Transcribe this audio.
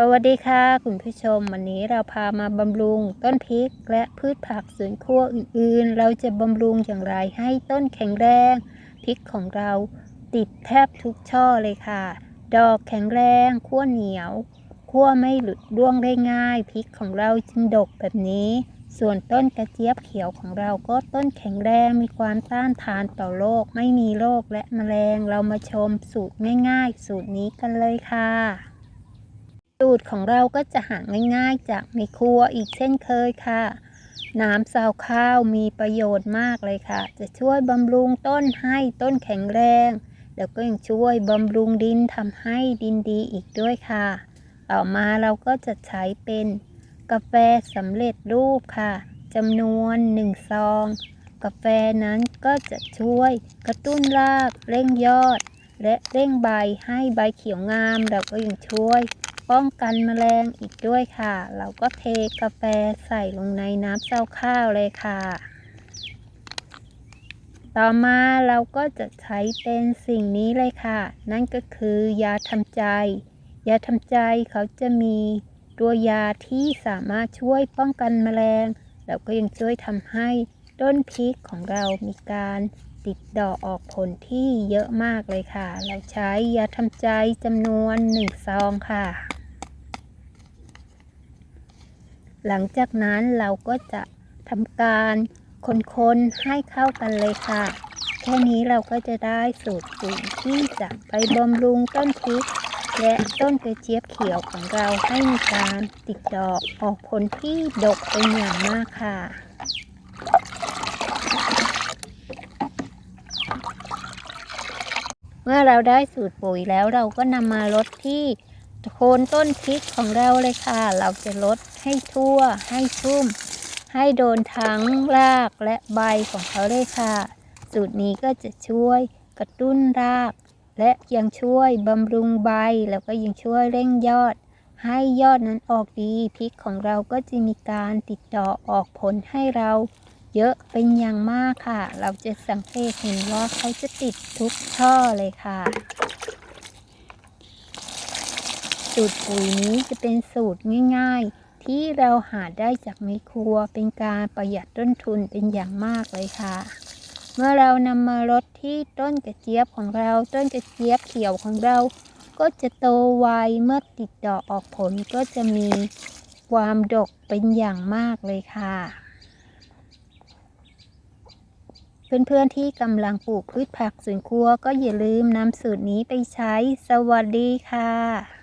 สวัสดีค่ะ คุณผู้ชม วันนี้เราพามาบำรุงต้นพริกและพืชผักสวนครัวอื่นๆ เราจะบำรุงอย่างไรให้ต้นแข็งแรงพริกของเราติดแทบทุกช่อเลยค่ะ ดอกแข็งแรงขั้วเหนียวขั้วไม่หลุดร่วงได้ง่ายพริกของเราจึงดกแบบนี้ ส่วนต้นกระเจี๊ยบเขียวของเราก็ต้นแข็งแรงมีความต้านทานต่อโรคไม่มีโรคและแมลงเรามาชมสูตรง่าย ๆ สูตรนี้กันเลยค่ะ สูตรของเราก็จะหาง่ายๆจากในครัวอีกเช่นเคยค่ะ น้ำซาวข้าวมีประโยชน์มากเลยค่ะ จะช่วยบำรุงต้นให้ต้นแข็งแรง แล้วก็ยังช่วยบำรุงดินทำให้ดินดีอีกด้วยค่ะ ต่อมาเราก็จะใช้เป็น กาแฟสำเร็จรูปค่ะจำนวน1ซอง กาแฟนั้นก็จะช่วยกระตุ้นรากเร่งยอด และเร่งใบให้ใบเขียวงาม เราก็ยังช่วย ป้องกันแมลงอีกด้วยค่ะ เราก็เทกาแฟใส่ลงในน้ำเต้าข้าวเลยค่ะ ต่อมาเราก็จะใช้เป็นสิ่งนี้เลยค่ะ นั่นก็คือยาทำใจ ยาทำใจเขาจะมีตัวยาที่สามารถช่วยป้องกันแมลง แล้วก็ยังช่วยทำให้ต้นพริกของเรามีการติดดอกออกผลที่เยอะมากเลยค่ะ เราใช้ยาทำใจจำนวนหนึ่งซองค่ะ หลังจากนั้นเราก็จะทำการคนๆให้เข้ากันเลยค่ะ แค่นี้เราก็จะได้สูตรปุ๋ยที่จะไปบำรุงต้นพริก และต้นกระเจี๊ยบเขียวของเราให้มีการติดดอกออกผลที่ดกเป็นอย่างมากค่ะเมื่อเราได้สูตรปุ๋ยแล้วเราก็นำมาลดที่ โคนต้นพริกของเราเลยค่ะ เราจะลดให้ทั่วให้ชุ่ม ให้โดนทั้งรากและใบของเขาเลยค่ะ สูตรนี้ก็จะช่วยกระตุ้นราก และยังช่วยบำรุงใบ แล้วก็ยังช่วยเร่งยอด ให้ยอดนั้นออกดีพริกของเราก็จะมีการติดดอกออกผลให้เราเยอะเป็นอย่างมากค่ะ เราจะสังเกตเห็นว่าเขาจะติดทุกช่อเลยค่ะ สูตรปุ๋ยนี้จะเป็นสูตรง่ายๆ ที่เราหาได้จากในครัวเป็นการประหยัดต้นทุนเป็นอย่างมากเลยค่ะ เมื่อเรานำมาลดที่ต้นกระเจี๊ยบของเราต้นกระเจี๊ยบเขียวของเรา ก็จะโตไวเมื่อติดดอกออกผลก็จะมีความดกเป็นอย่างมากเลยค่ะ เพื่อนๆที่กำลังปลูกพืชผักสวนครัวก็อย่าลืมนำสูตรนี้ไปใช้สวัสดีค่ะ